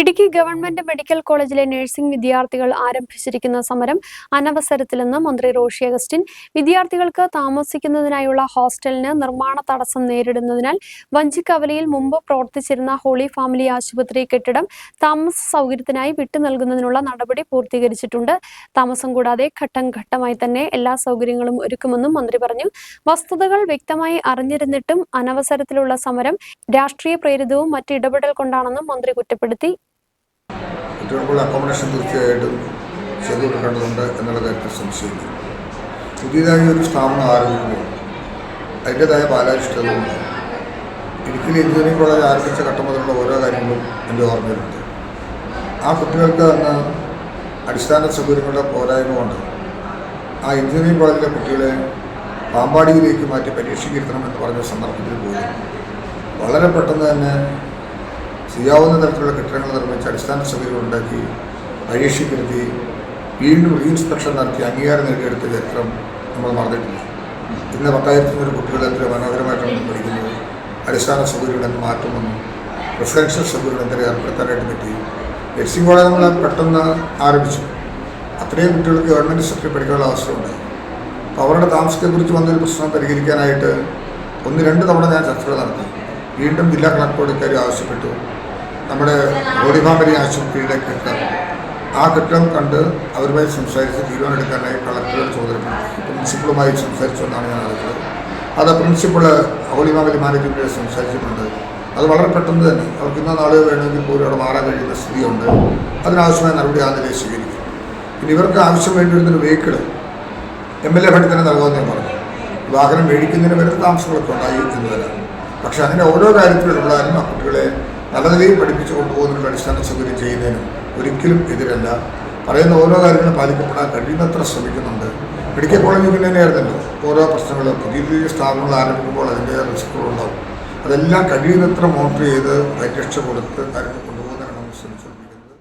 Idukki government medical കോളേജിലെ nursing വിദ്യാർത്ഥികൾ ആരംഭിച്ചിരിക്കുന്ന സമരം അനവസരത്തിലെന്ന് മന്ത്രി റോഷി അഗസ്റ്റിൻ. വിദ്യാർത്ഥികൾക്ക് താമസിക്കുന്നതിനായുള്ള ഹോസ്റ്റലിന് നിർമ്മാണ തടസ്സം നേരിടുന്നതിനാൽ വഞ്ചിക്കവലയിൽ മുമ്പ് പ്രവർത്തിച്ചിരുന്ന ഹോളി ഫാമിലി ആശുപത്രി കെട്ടിടം താമസ സൗകര്യത്തിനായി വിട്ടു നൽകുന്നതിനുള്ള നടപടി പൂർത്തീകരിച്ചിട്ടുണ്ട്. താമസം കൂടാതെ ഘട്ടം ഘട്ടമായി തന്നെ എല്ലാ സൗകര്യങ്ങളും ഒരുക്കുമെന്നും മന്ത്രി പറഞ്ഞു. വസ്തുതകൾ വ്യക്തമായി അറിഞ്ഞിരുന്നിട്ടും അനവസരത്തിലുള്ള സമരം രാഷ്ട്രീയ പ്രേരിതവും മറ്റിടപെടൽ കൊണ്ടാണെന്നും മന്ത്രി കുറ്റപ്പെടുത്തി. കുട്ടികൾക്കുള്ള അക്കോമഡേഷൻ തീർച്ചയായിട്ടും ചെയ്തു കൊടുക്കേണ്ടതുണ്ട് എന്നുള്ള കാര്യത്തിൽ സംശയമില്ല. പുതിയതായി ഒരു സ്ഥാപനം ആരംഭിക്കുമ്പോൾ അതിന്റെതായ ബാലാരിഷ്ടതകളുണ്ട് ഇടുക്കിയിൽ എഞ്ചിനീയറിംഗ് കോളേജ് ആരംഭിച്ച ഘട്ടം മുതലുള്ള ഓരോ കാര്യങ്ങളും എന്റെ ഓർമ്മയിലുണ്ട്. ആ കുട്ടികൾക്ക് അന്ന് അടിസ്ഥാന സൗകര്യങ്ങളുടെ പോരായ്മ കൊണ്ട് ആ എഞ്ചിനീയറിംഗ് കോളേജിലെ കുട്ടികളെ പാമ്പാടിയിലേക്ക് മാറ്റി പരീക്ഷയ്ക്കിരുത്തണം എന്ന് പറഞ്ഞ സന്ദർഭത്തിൽ പോയി. വളരെ പെട്ടെന്ന് തന്നെ ചെയ്യാവുന്ന തരത്തിലുള്ള കെട്ടിടങ്ങൾ നിർമ്മിച്ച് അടിസ്ഥാന സൗകര്യങ്ങൾ ഉണ്ടാക്കി പരീക്ഷയ്ക്കിരുത്തി വീണ്ടും റീഇൻസ്പെക്ഷൻ നടത്തി അംഗീകാരം നേടിയെടുത്ത ചരിത്രം നമ്മൾ മറന്നിട്ടില്ല. ഇന്ന് പത്തായിരത്തി നൂറ് കുട്ടികൾ എത്ര മനോഹരമായിട്ടാണ് പഠിക്കുന്നത്. അടിസ്ഥാന സൗകര്യങ്ങളെ മാറ്റം വന്നു റെസിഡൻഷ്യൽ സൗകര്യങ്ങൾ എത്ര ഏർപ്പെടുത്താനായിട്ട് പറ്റി. നഴ്സിംഗ് കോളേജ് നമ്മൾ പെട്ടെന്ന് ആരംഭിച്ചു. അത്രയും കുട്ടികൾക്ക് ഗവൺമെന്റ് സെക്ടറി പഠിക്കാനുള്ള അവസരമുണ്ടായി അപ്പോൾ അവരുടെ താമസത്തെക്കുറിച്ച് വന്നൊരു പ്രശ്നം പരിഹരിക്കാനായിട്ട് ഒന്ന് രണ്ട് തവണ ഞാൻ ചർച്ചകൾ നടത്തി. വീണ്ടും ജില്ലാ കളക്ടറോട് ഇക്കാര്യം ആവശ്യപ്പെട്ടു. നമ്മുടെ ഫാമിലി ആശുപത്രിയുടെ കെട്ടിടം. ആ കെട്ടിടം കണ്ട് അവരുമായി സംസാരിച്ച് തീരുമാനമെടുക്കാനായി കളക്ടറുടെ ചോദ്യം പ്രിൻസിപ്പളുമായി സംസാരിച്ചു എന്നാണ് ഞാൻ അറിഞ്ഞത് അത് പ്രിൻസിപ്പൾ ഹോളി മാനേജ്മെന്റിനെ സംസാരിച്ചിട്ടുണ്ട്. അത് വളരെ പെട്ടെന്ന് തന്നെ അവർക്ക് ഇന്ന നാളെ വേണമെങ്കിൽ പോലും അവിടെ മാറാൻ കഴിയുന്ന സ്ഥിതിയുണ്ട്. അതിനാവശ്യമായ നടപടി ആ നിലയിൽ സ്വീകരിക്കും. പിന്നെ ഇവർക്ക് ആവശ്യം വേണ്ടി വരുന്നൊരു വെഹിക്കിൾ എം എൽ എ ഫണ്ടിൽ തന്നെ നൽകുമെന്ന് ഞാൻ പറഞ്ഞു. വാഹനം മേടിക്കുന്നതിന് വരുന്ന താമസങ്ങളൊക്കെ ഉണ്ടായി എന്ന് വരാം. പക്ഷെ അങ്ങനെ ഓരോ കാര്യത്തിലുള്ള ആ കുട്ടികളെ നല്ല പഠിപ്പിച്ചു കൊണ്ടുപോകുന്നതിനുള്ള അടിസ്ഥാന സൗകര്യം ചെയ്യുന്നതിനും ഒരിക്കലും എതിരല്ല. പറയുന്ന ഓരോ കാര്യങ്ങളും പാലിക്കപ്പെടാൻ കഴിയുന്നത്ര ശ്രമിക്കുന്നുണ്ട്. മെഡിക്കൽ കോളേജ് പിന്നെ തന്നെയായിരുന്നല്ലോ ഓരോ പ്രശ്നങ്ങൾ പുതിയ പുതിയ സ്ഥാപനങ്ങൾ ആരംഭിക്കുമ്പോൾ അതിന്റെ റിസ്ക്കുകളുണ്ടാവും. അതെല്ലാം കഴിയുന്നത്ര മോണിറ്റർ ചെയ്ത് പരിരക്ഷ കൊടുത്ത് കാര്യങ്ങൾ